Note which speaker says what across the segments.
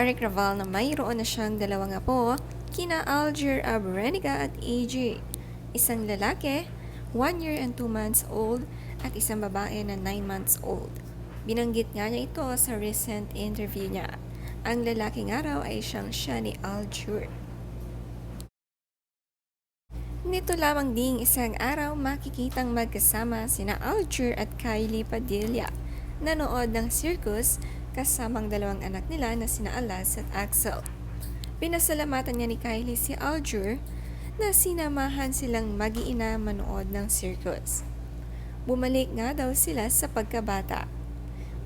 Speaker 1: Derek Raval na mayroon na siyang dalawang apo, kina Alger Abrenica at AJ. Isang lalaki, 1 year and 2 months old, at isang babae na 9 months old. Binanggit nga niya ito sa recent interview niya. Ang lalaking araw ay siyang siya ni Alger. Nito lamang ding isang araw makikitang magkasama sina Alger at Kylie Padilla. Nanood ng circus kasamang dalawang anak nila na sina Alas at Axel. Pinasalamatan niya ni Kylie si Alger na sinamahan silang mag-iina manood ng circus. Bumalik nga daw sila sa pagkabata.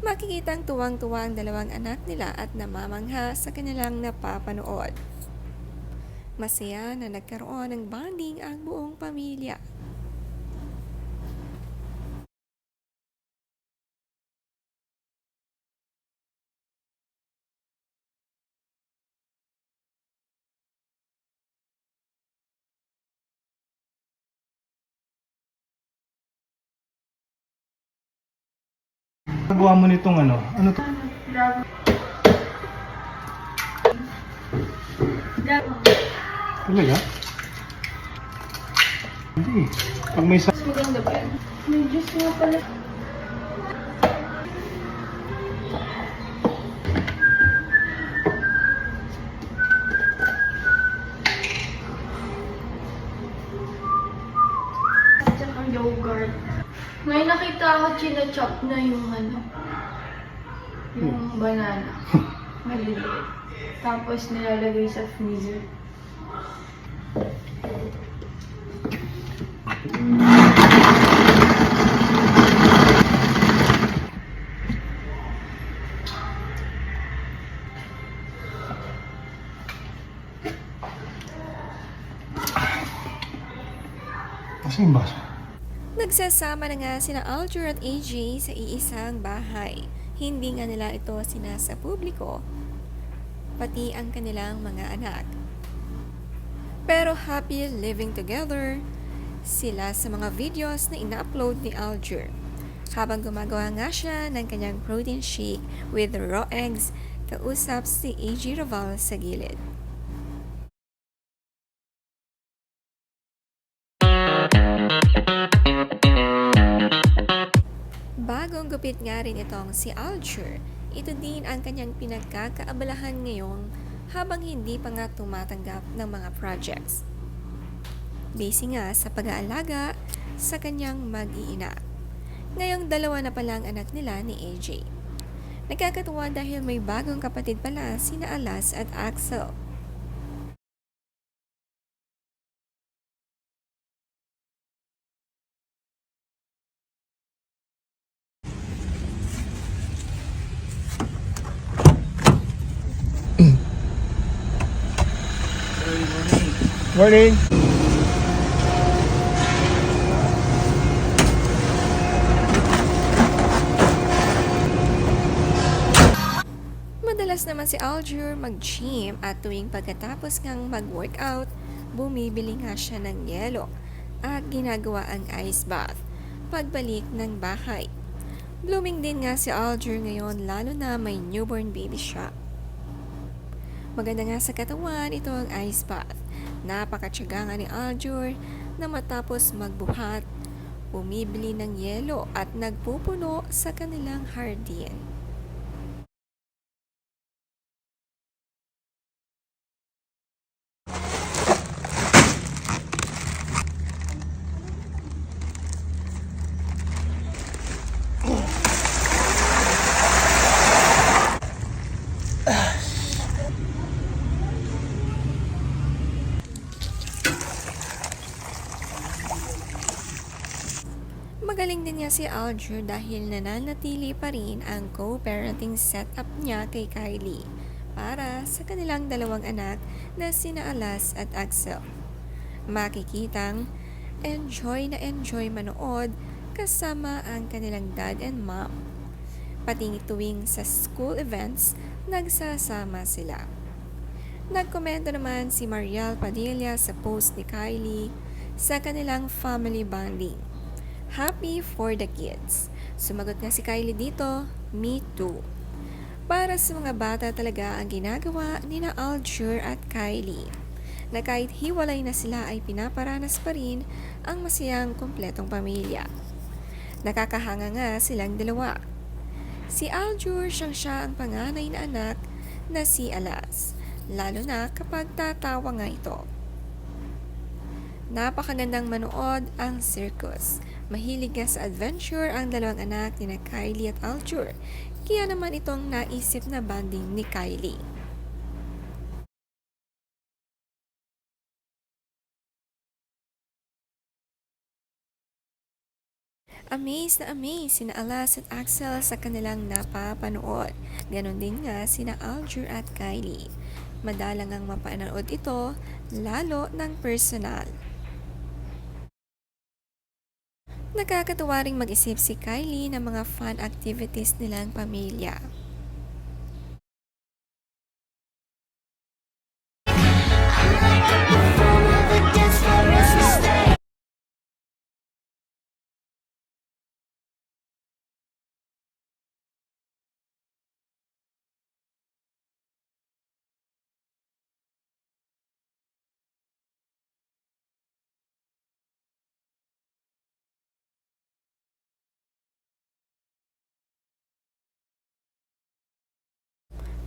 Speaker 1: Makikitang tuwang-tuwa ang dalawang anak nila at namamangha sa kanilang napapanood. Masaya na nagkaroon ng bonding ang buong pamilya.
Speaker 2: Nagawa mo nitong ano? Ano to? Talaga? Hindi. Pag may sa...
Speaker 3: Maganda ba yan? May juice nga pala. Yogurt. May nakita ako chinachop na yung ano, yung banana. Maliliit. Tapos nilalagay sa freezer.
Speaker 2: Yung baso.
Speaker 1: Nagsasama na nga sina Alger at AJ sa iisang bahay. Hindi nga nila ito sinasa publiko, pati ang kanilang mga anak. Pero happy living together sila sa mga videos na ina-upload ni Alger. Habang gumagawa nga siya ng kanyang protein shake with raw eggs, kausap si AJ Raval sa gilid. Bagong gupit nga rin itong si Alger. Ito din ang kanyang pinagkakaabalahan ngayong habang hindi pa nga tumatanggap ng mga projects. Busy nga sa pag-aalaga sa kanyang mag-iina. Ngayong dalawa na pala ang anak nila ni AJ. Nagkakatuwa dahil may bagong kapatid pala sina Alas at Axel.
Speaker 2: Morning!
Speaker 1: Madalas naman si Alger mag-gym at tuwing pagkatapos ngang mag-workout, bumibili nga siya ng yelo at ginagawa ang ice bath pagbalik ng bahay. Blooming din nga si Alger ngayon lalo na may newborn baby siya. Maganda nga sa katawan ito ang ice bath. Napakatsaga nga ni Alger na matapos magbuhat, bumibili ng yelo at nagpupuno sa kanilang hardin. Magaling din niya si Alger dahil nananatili pa rin ang co-parenting setup niya kay Kylie para sa kanilang dalawang anak na sina Alas at Axel. Makikitang enjoy na enjoy manood kasama ang kanilang dad and mom. Pati tuwing sa school events, nagsasama sila. Nagkomento naman si Mariel Padilla sa post ni Kylie sa kanilang family bonding. Happy for the kids. Sumagot nga si Kylie dito, me too. Para sa mga bata talaga ang ginagawa ni na Aljur at Kylie na kahit hiwalay na sila ay pinaparanas pa rin ang masayang kumpletong pamilya. Nakakahanga nga silang dalawa. Si Aljur siyang siya ang panganay na anak na si Alas, lalo na kapag tatawa nga ito. Napakagandang manood ang circus. Mahilig nga sa adventure ang dalawang anak ni na Kylie at Aljur, kaya naman itong naisip na banding ni Kylie. Amaze na amaze sina Alas at Axel sa kanilang napapanood. Ganon din nga sina Aljur at Kylie. Madalang ang mapanood ito, lalo ng personal. Nakakatuwa ring mag-isip si Kylie ng mga fun activities nilang pamilya.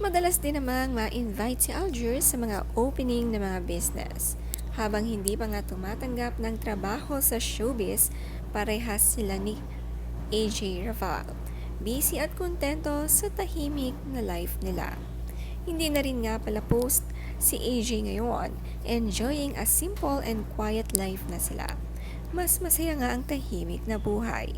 Speaker 1: Madalas din namang ma-invite si Aljur sa mga opening ng mga business. Habang hindi pa nga tumatanggap ng trabaho sa showbiz, parehas sila ni AJ Raval. Busy at kontento sa tahimik na life nila. Hindi na rin nga pala post si AJ ngayon, enjoying a simple and quiet life na sila. Mas masaya nga ang tahimik na buhay.